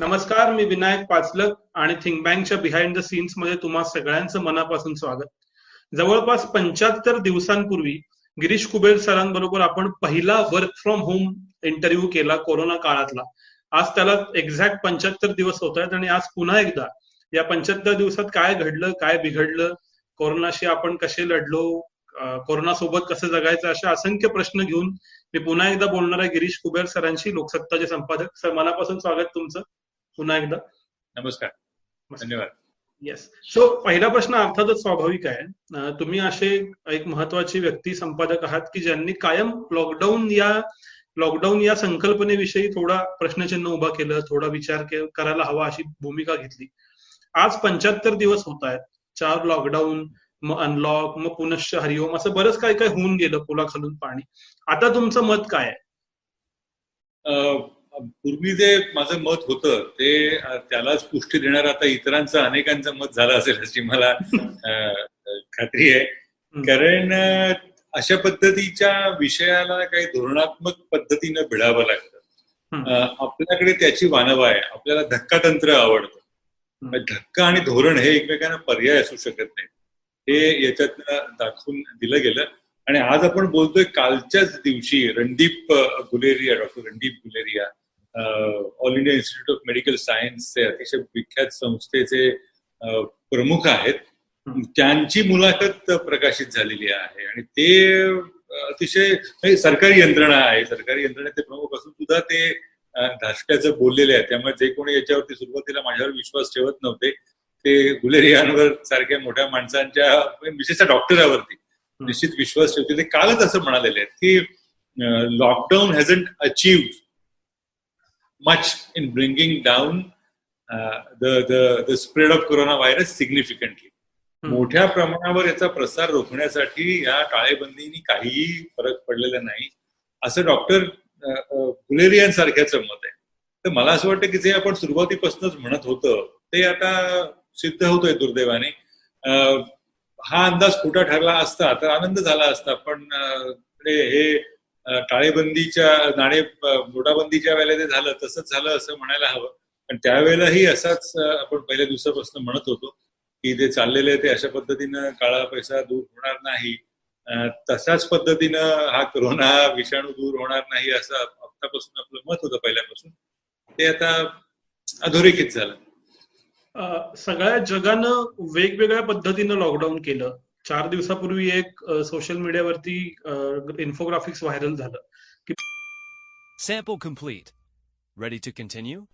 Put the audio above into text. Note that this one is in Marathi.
नमस्कार मी विनायक पाचलक आणि थिंक बँकच्या बिहाइंड द सीन्समध्ये तुम्हा सगळ्यांचं मनापासून स्वागत. जवळपास पंच्याहत्तर दिवसांपूर्वी गिरीश कुबेर सरांबरोबर आपण पहिला work from home interview corona corona काळातला. आज त्याला एक्झॅक्ट पंच्याहत्तर दिवस होत आहेत आणि आज पुन्हा एकदा या पंच्याहत्तर दिवसात काय घडलं काय बिघडलं कोरोनाशी आपण कसे लढलो कोरोना सोबत कसं जगायचं अशा असंख्य प्रश्न घेऊन मी पुन्हा एकदा बोलणार आहे गिरीश कुबेर सरांशी लोकसत्ताचे संपादक. सर मनापासून स्वागत तुमचं. पुन्हा एकदा. नमस्कार. धन्यवाद. येस सो पहिला प्रश्न अर्थातच स्वाभाविक आहे. तुम्ही असे एक महत्वाची व्यक्ती संपादक आहात की ज्यांनी कायम लॉकडाऊन या लॉकडाऊन या संकल्पनेविषयी थोडा प्रश्नचिन्ह उभा केलं थोडा विचार करायला हवा अशी भूमिका घेतली. आज पंच्याहत्तर दिवस होत आहेत. चार लॉकडाऊन मग अनलॉक मग पुनश्च हरिओम असं बरंच काय काय होऊन गेलं पुलाखालून पाणी. आता तुमचं मत काय आहे? पूर्वी जे माझं मत होतं ते त्यालाच पुष्टी देणार आता इतरांचं अनेकांचं मत झालं असेल अशी मला खात्री आहे. कारण अशा पद्धतीच्या विषयाला काही धोरणात्मक पद्धतीनं भिडावं लागतं. आपल्याकडे त्याची वानव आहे. आपल्याला धक्कातंत्र आवडतं. धक्का आणि धोरण हे एकमेकांना पर्याय असू शकत नाही हे याच्यात दाखवून दिलं गेलं. आणि आज आपण बोलतोय कालच्याच दिवशी Randeep Guleria doctor Randeep Guleria. All India institute of medical सायन्सचे अतिशय विख्यात संस्थेचे प्रमुख आहेत. त्यांची मुलाखत प्रकाशित झालेली आहे आणि ते अतिशय सरकारी यंत्रणा आहे. सरकारी यंत्रणेचे प्रमुख असून सुद्धा ते धासट्याचं बोललेले आहे त्यामुळे जे कोणी याच्यावरती सुरुवातीला माझ्यावर विश्वास ठेवत नव्हते ते गुलेरियांवर सारख्या मोठ्या माणसांच्या विशेषतः डॉक्टरावरती निश्चित विश्वास ठेवते. ते कालच असं म्हणालेले आहेत की lockdown hasn't achieve much in bringing down uh, the, the, the spread of coronavirus significantly. मोठ्या प्रमाणावर याचा प्रसार रोखण्यासाठी या टाळेबंदीनी काहीही फरक पडलेला नाही असं डॉक्टर गुलेरियन सारख्याचं मत आहे. तर मला असं वाटतं की जे आपण सुरुवातीपासूनच म्हणत होतं ते आता सिद्ध होतोय दुर्दैवाने. हा अंदाज खोटा ठरला असता तर आनंद झाला असता पण हे टाळेबंदीच्या नाणे नोटाबंदीच्या वेळेला ते झालं तसंच झालं असं म्हणायला हवं. पण त्यावेळेलाही असाच आपण पहिल्या दिवसापासून म्हणत होतो की जे चाललेले ते अशा पद्धतीनं काळा पैसा दूर होणार नाही. तशाच पद्धतीनं हा कोरोना विषाणू दूर होणार नाही असं आतापासून आपलं मत होतं पहिल्यापासून. ते आता अधोरेखित झालं. सगळ्या जगानं वेगवेगळ्या पद्धतीनं लॉकडाऊन केलं. चार दिवसापूर्वी एक सोशल मीडियावरती इन्फोग्राफिक्स व्हायरल झालं. की sample complete ready to continue